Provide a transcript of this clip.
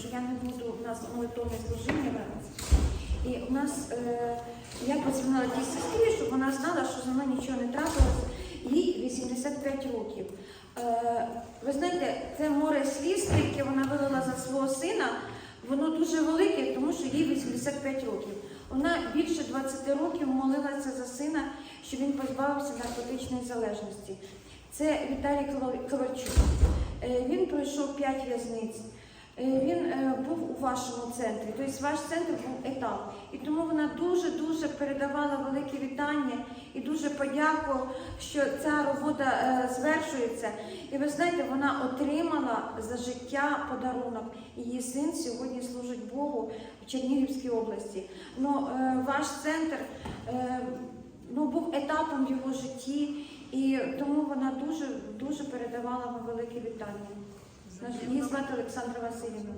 що я не буду, у нас молитовне служіння зараз. І у нас, е, я подзвонила тій сестрі, щоб вона знала, що за мною нічого не трапилось. Їй 85 років. Е, ви знаєте, це море сліз, яке вона вилила за свого сина, воно дуже велике, тому що їй 85 років. Вона більше 20 років молилася за сина, щоб він позбавився наркотичної залежності. Це Віталій Ковал- Ковальчук. Е, Він пройшов 5 в'язниць. Е, Він е, був у вашому центрі, тобто ваш центр був етап. І тому вона дуже-дуже передавала велике вітання і дуже подяку, що ця робота е, звершується. І ви знаєте, вона отримала за життя подарунок. Її син сьогодні служить Богу в Чернігівській області. Ну, ваш центр ну, був етапом в його житті, і тому вона дуже дуже передавала вам велике вітання. Її звати Александра Васильевна.